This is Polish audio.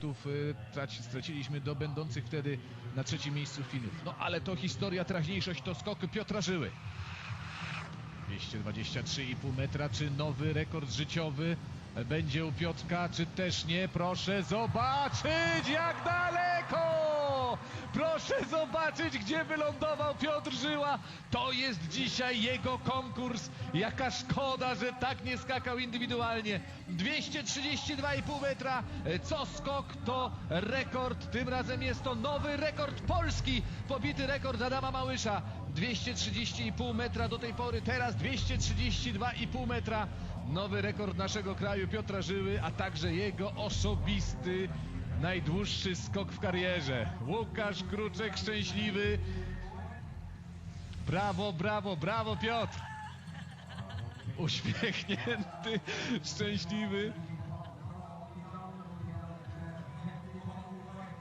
punktów y, traci- straciliśmy do będących wtedy na trzecim miejscu Finów. No ale to historia, teraźniejszość to skok Piotra Żyły. 223,5 metra, czy nowy rekord życiowy będzie u Piotrka, czy też nie? Proszę zobaczyć jak daleko! Zobaczyć, gdzie wylądował Piotr Żyła. To jest dzisiaj jego konkurs. Jaka szkoda, że tak nie skakał indywidualnie. 232,5 metra, co skok to rekord. Tym razem jest to nowy rekord Polski. Pobity rekord Adama Małysza. 230,5 metra do tej pory, teraz 232,5 metra. Nowy rekord naszego kraju Piotra Żyły, a także jego osobisty najdłuższy skok w karierze. Łukasz Kruczek szczęśliwy. Brawo, brawo, brawo Piotr. Uśmiechnięty, szczęśliwy.